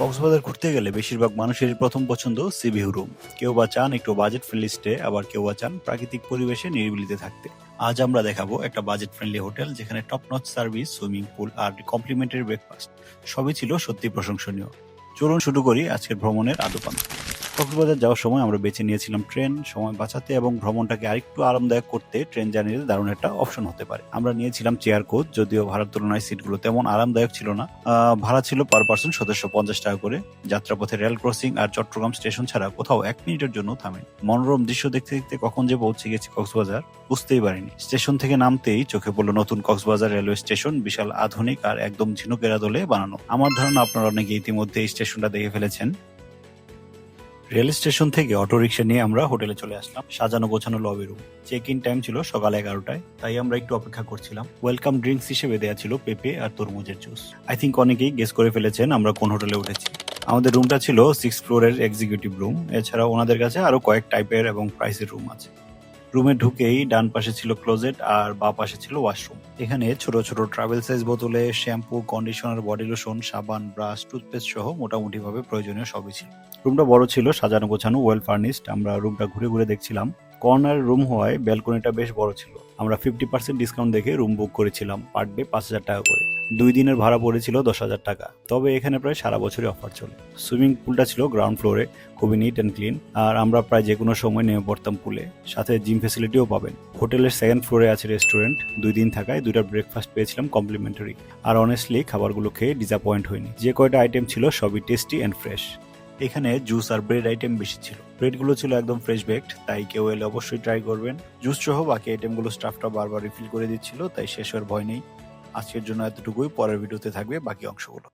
কক্সবাজার ঘুরতে গেলে বেশিরভাগ মানুষের প্রথম পছন্দ সি ভিউ রুম। কেউ বা চান একটু বাজেট ফ্রেন্ডলি স্টে আবার কেউ বা চান প্রাকৃতিক পরিবেশে নিরিবিলিতে থাকতে। আজ আমরা দেখাবো একটা বাজেট ফ্রেন্ডলি হোটেল যেখানে top notch service swimming pool আর কমপ্লিমেন্টারি ব্রেকফাস্ট সবই ছিল সত্যি প্রশংসনীয়। চলুন শুরু করি আজকের ভ্রমণের আদপান। কক্সবাজার যাওয়ার সময় আমরা বেছে নিয়েছিলাম ট্রেন, সময় বাঁচাতে এবং ভ্রমণটাকে আরেকটু আরামদায়ক করতে ট্রেন জার্নিতে দারুণ একটা অপশন হতে পারে। আমরা নিয়েছিলাম চেয়ার কোচ, যদিও ভাড়ার তুলনায় সিটগুলো তেমন আরামদায়ক ছিল না। ভাড়া ছিল পার পার্সন সতেরোশো পঞ্চাশ টাকা করে। যাত্রাপথে রেল ক্রসিং আর চট্টগ্রাম স্টেশন ছাড়া কোথাও এক মিনিটের জন্য থামে মনোরম দৃশ্য দেখতে দেখতে কখন যে পৌঁছে গেছি কক্সবাজার বুঝতেই পারিনি। স্টেশন থেকে নামতেই চোখে পড়ল নতুন কক্সবাজার রেলওয়ে স্টেশন, বিশাল আধুনিক আর একদম ঝিনুকের দলে বানানো। আমার ধারণা আপনারা অনেকে ইতিমধ্যে এই স্টেশনটা দেখে ফেলেছেন। রেল স্টেশন থেকে অটো রিক্সা নিয়ে আমরা হোটেলে চলে আসলাম। সাজানো গোছানো lobby room check in time ছিল সকাল এগারোটায়, তাই আমরা একটু অপেক্ষা করছিলাম। ওয়েলকাম ড্রিঙ্কস হিসেবে দেওয়া ছিল পেপে আর তরমুজের জুস আই থিঙ্ক অনেকেই গেস করে ফেলেছেন আমরা কোন হোটেলে উঠেছি। আমাদের রুমটা ছিল সিক্স ফ্লোরের এক্সিকিউটিভ রুম এছাড়া ওনাদের কাছে আরও কয়েক টাইপের এবং প্রাইসের রুম আছে। রুমে ঢুকেই ডান পাশে ছিল ক্লোজেট আর বা পাশে ছিল ওয়াশরুম এখানে ছোট ছোট ট্রাভেল সাইজ বোতলে শ্যাম্পু কন্ডিশনার বডি লোশন সাবান ব্রাশ টুথপেস্ট সহ মোটামুটি ভাবে প্রয়োজনীয় সবই ছিল। রুমটা বড় ছিল, সাজানো গোছানো ওয়েল ফার্নিশড আমরা রুমটা ঘুরে ঘুরে দেখছিলাম। কর্নার রুম হওয়ায় ব্যালকনিটা বেশ বড় ছিল। আমরা ফিফটি পার্সেন্ট ডিসকাউন্ট দেখে রুম বুক করেছিলাম। পার ডে পাঁচ হাজার টাকা করে। দুই দিনের ভাড়া পড়েছিল দশ হাজার টাকা। তবে এখানে প্রায় সারা বছরই অফার চলে। সুইমিং পুলটা ছিল গ্রাউন্ড ফ্লোরে খুবই নিট অ্যান্ড ক্লিন আর আমরা প্রায় যে কোনো সময় নেমে পড়তাম পুলে সাথে জিম ফেসিলিটিও পাবেন। হোটেলের সেকেন্ড ফ্লোরে আছে রেস্টুরেন্ট দুই দিন থাকায় দুইটা ব্রেকফাস্ট পেয়েছিলাম কমপ্লিমেন্টারি আর অনেস্টলি খাবারগুলো খেয়ে ডিসঅ্যাপয়েন্ট হয়নি যে কয়টা আইটেম ছিল সবই টেস্টি অ্যান্ড ফ্রেশ এখানে জুস আর ব্রেড আইটেম বেশি ছিল। ব্রেডগুলো ছিল একদম ফ্রেশ বেকড তাই কেউ এলে অবশ্যই ট্রাই করবেন। জুস সহ বাকি আইটেমগুলো স্টাফটা বারবার রিফিল করে দিচ্ছিল, তাই শেষ হওয়ার ভয় নেই। আজকের জন্য এতটুকুই। পরের ভিডিওতে থাকবে বাকি অংশগুলো।